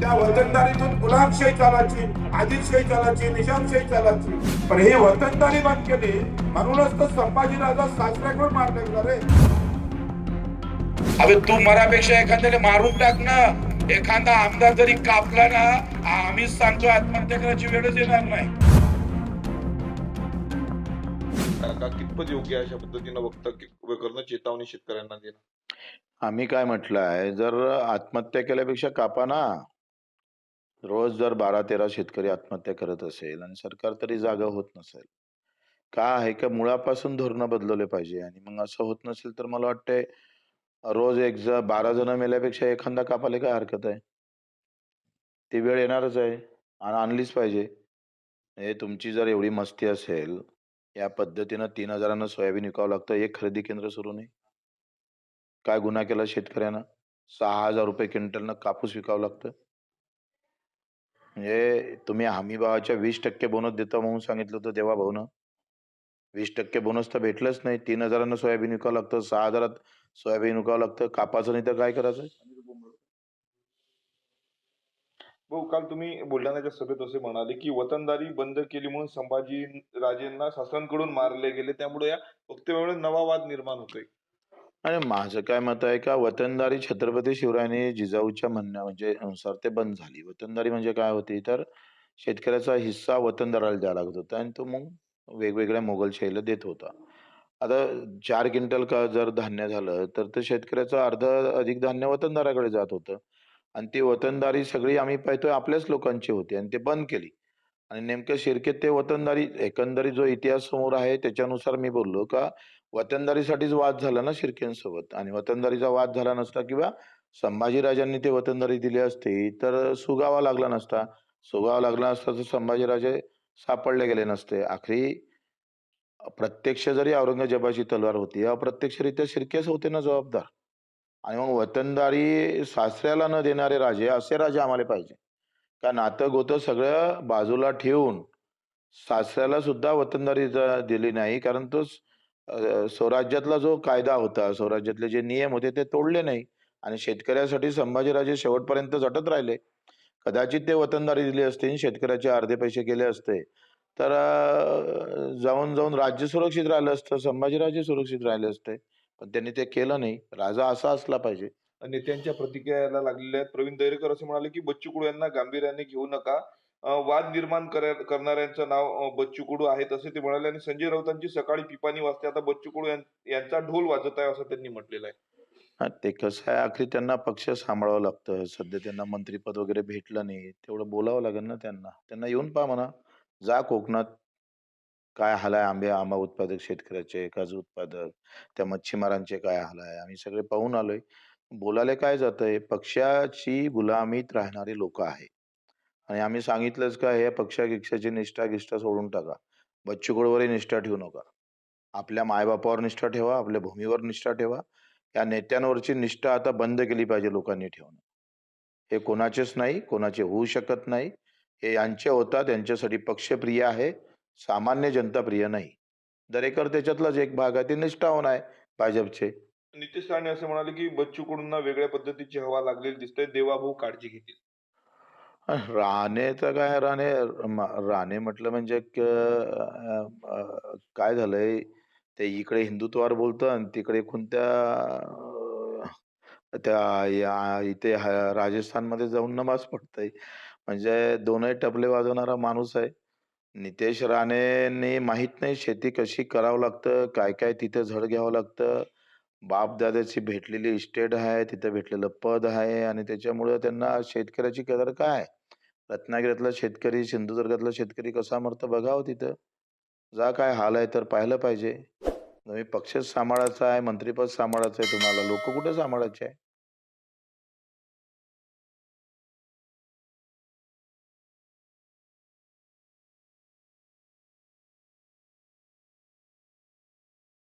त्या वतनदारीतून गुलामशाही चालायची आदिलशाही चालायची निजामशाही चालायची पण हे वतनदारी बंद केली म्हणूनच तर संभाजीराजा सासऱ्याकडून मारले गेला रे. अबे तू मरापेक्षा एखाद्याला मारून टाक ना. एखादा आमदार जरी कापला ना आम्हीच सांगतो आत्महत्या करायची वेळच येणार नाही. का कितपत योग्य आहे अशा पद्धतीनं वक्तव्य करणं चेतावणी शेतकऱ्यांना देणं? आम्ही काय म्हटलं आहे जर आत्महत्या केल्यापेक्षा कापा ना. रोज जर बारा तेरा शेतकरी आत्महत्या करत असेल आणि सरकार तरी जागा होत नसेल का आहे का मुळापासून धोरणं बदलवले पाहिजे? आणि मग असं होत नसेल तर मला वाटतंय रोज एक ज बारा जण मेल्यापेक्षा एखादा कापाले काय हरकत आहे? ती वेळ येणारच आहे आणि आणलीच पाहिजे. हे तुमची जर एवढी मस्ती असेल या पद्धतीनं तीन हजारांना सोयाबीन विकावं लागतं एक खरेदी केंद्र सुरू नाही. काय गुन्हा केला शेतकऱ्यानं? सहा हजार रुपये क्विंटलनं कापूस विकावं लागतं. म्हणजे तुम्ही हमी भावाच्या वीस टक्के बोनस देतो म्हणून सांगितलं होतं तेव्हा भाऊनं. वीस टक्के बोनस तर भेटलंच नाही. तीन हजारांना सोयाबीन विकावं लागतं. सहा हजारात सोयाबीन विकावं लागतं. कापाचं नाही तर काय करायचं? भाऊ काल तुम्ही बुलढाण्याच्या सभेत असे म्हणाले की वतनदारी बंद केली म्हणून संभाजी राजेंना शासनाकडून मारले गेले. त्यामुळे या वक्तव्यामुळे नवा वाद निर्माण होतोय. आणि माझं काय मत आहे का? वतनदारी छत्रपती शिवरायांनी जिजाऊच्या म्हणण्या म्हणजे अनुसार ते बंद झाली. वतनदारी म्हणजे काय होती? तर शेतकऱ्याचा हिस्सा वतनदाराला द्यावा लागत होता आणि तो मग वेगवेगळ्या मोगलशाहीला देत होता. आता चार क्विंटल का जर धान्य झालं तर ते शेतकऱ्याचं अर्ध अधिक धान्य वतनदाराकडे जात होतं. आणि ती वतनदारी सगळी आम्ही पाहतोय आपल्याच लोकांची होती आणि ते बंद केली. आणि नेमकं शिरकेत ते वतनदारी एकंदरीत जो इतिहास समोर आहे त्याच्यानुसार मी बोललो का वतनदारीसाठीच वाद झाला ना शिर्केंसोबत? आणि वतनदारीचा वाद झाला नसता किंवा संभाजीराजांनी ते वतनदारी दिली असती तर सुगावा लागला नसता. सुगावा लागला असता तर संभाजीराजे सापडले गेले नसते. आखरी प्रत्यक्ष जरी औरंगजेबाची तलवार होती अप्रत्यक्षरित्या शिर्केच होते ना जबाबदार? आणि मग वतनदारी सासऱ्याला न देणारे राजे असे राजे आम्हाला पाहिजे. का नातं गोतं सगळं बाजूला ठेवून सासऱ्याला सुद्धा वतनदारी दिली नाही कारण तो स्वराज्यातला जो कायदा होता स्वराज्यातले जे नियम होते ते तोडले नाही आणि शेतकऱ्यासाठी संभाजीराजे शेवटपर्यंत झटत राहिले. कदाचित ते वतनदारी दिली असते आणि शेतकऱ्याचे अर्धे पैसे केले असते. तर जाऊन जाऊन राज्य सुरक्षित राहिलं असतं संभाजीराजे सुरक्षित राहिले असते. पण त्यांनी ते केलं नाही. राजा असा असला पाहिजे. नेत्यांच्या प्रतिक्रियाला लागलेल्या आहेत. प्रवीण दरेकर असे म्हणाले की बच्चू कडू यांना गांभीर्याने घेऊ नका. वाद निर्माण करणाऱ्यांचं नाव बच्चू कडू आहे तसे ते म्हणाले आणि संजय राऊतांची सकाळी पिपाणी वाजते. आता बच्चू कडू यांचा ढोल वाजत आहे असं त्यांनी म्हटलेलं आहे. हा ते कसं आहे आखरी त्यांना पक्ष सांभाळावं लागतं. सध्या त्यांना मंत्रीपद वगैरे भेटलं नाही. तेवढं बोलावं लागेल ना त्यांना. त्यांना येऊन पहा म्हणा. जा कोकणात. काय हाल आहे आंबे आंबा उत्पादक शेतकऱ्याचे काजू उत्पादक त्या मच्छीमारांचे काय हाल आहे आम्ही सगळे पाहून आलोय. बोलायला काय जातंय? पक्षाची गुलामीत राहणारी लोक आहे आणि आम्ही सांगितलंच का हे पक्षागिक्षाची निष्ठा गिष्ठा सोडून टाका. बच्चू कडूवरही निष्ठा ठेवू नका. आपल्या मायबापावर निष्ठा ठेवा आपल्या भूमीवर निष्ठा ठेवा. या नेत्यांवरची निष्ठा आता बंद केली पाहिजे लोकांनी ठेवणं. हे कोणाचेच नाही कोणाचे होऊ शकत नाही. हे यांचे होतात यांच्यासाठी पक्षप्रिय आहे. सामान्य जनता प्रिय नाही. दरेकर त्याच्यातलाच एक भाग आहे ते निष्ठावान आहे भाजपचे. नितेश राणे असे म्हणाले की बच्चू कडूंना वेगळ्या पद्धतीची हवा लागलेली दिसते देवाभाऊ काळजी घेतील. राणे तर काय राणे म- राणे म्हटलं म्हणजे क- अं, अं, काय झालंय ते इकडे हिंदुत्वावर बोलतं आणि तिकडे कोणत्या त्या या इथे ह- राजस्थानमध्ये जाऊन नमाज पडतंय. म्हणजे दोनही टपले वाजवणारा माणूस आहे. नितेश राणेंनी माहीत नाही शेती कशी करावं लागतं काय काय तिथे झड घ्यावं लागतं. बाप दादाची भेटलेली इस्टेट आहे तिथं भेटलेलं पद आहे आणि त्याच्यामुळं त्यांना शेतकऱ्याची कदर काय? आहे? रत्नागिरीतला शेतकरी सिंधुदुर्गातला शेतकरी कसा मरतो बघावं तिथं. जा काय हाल आहे तर पाहिलं पाहिजे. तुम्ही पक्षच सांभाळायचा आहे मंत्रीपद सांभाळायचं आहे तुम्हाला. लोक कुठे सांभाळायचे? आहे